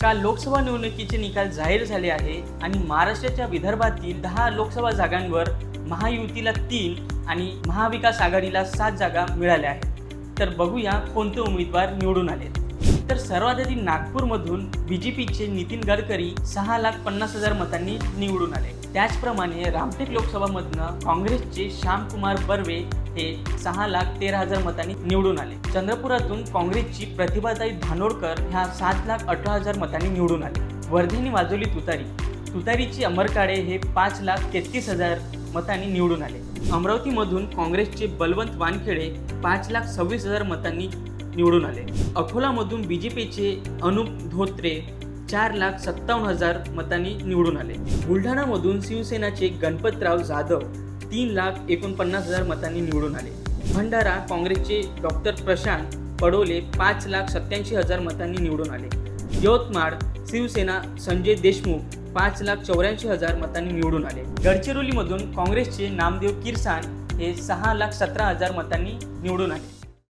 काल लोकसभा निवडणुकीचे निकाल जाहीर झाले आहे आणि महाराष्ट्राच्या विदर्भातील दहा लोकसभा जागांवर महायुतीला तीन आणि महाविकास आघाडीला सात जागा मिळाल्या आहेत. तर बघूया कोणते उमेदवार निवडून आले सर्वात आधी नागपूरमधून बी जे पीचे नितीन गडकरी सहा लाख पन्नास हजार मतांनी निवडून आले. त्याचप्रमाणे रामटेक लोकसभामधनं काँग्रेसचे श्यामकुमार बर्वे हे सहा लाख तेरा हजार मतांनी निवडून आले. चंद्रपुरातून काँग्रेसची प्रतिभाताई धानोडकर ह्या सात लाख अठरा हजार मतांनी निवडून आले. वर्धेनी वाजवली तुतारी. तुतारीची अमरकाळे हे पाच लाख तेहतीस हजार मतांनी निवडून आले. अमरावतीमधून काँग्रेसचे बलवंत वानखेडे पाच लाख सव्वीस हजार मतांनी निवडून आले. अकोलामधून बी जे पीचे अनुप धोत्रे चार लाख सत्तावन्न हजार मतांनी निवडून आले. बुलढाणामधून शिवसेनाचे गणपतराव जाधव तीन लाख एकोणपन्नास हजार मतांनी निवडून आले. भंडारा काँग्रेसचे डॉक्टर प्रशांत पडोले पाच लाख सत्याऐंशी हजार मतांनी निवडून आले. यवतमाळ शिवसेना संजय देशमुख पाच लाख चौऱ्याऐंशी हजार मतांनी निवडून आले. गडचिरोलीमधून काँग्रेसचे नामदेव किरसान हे सहा लाख सतरा हजार मतांनी निवडून आले.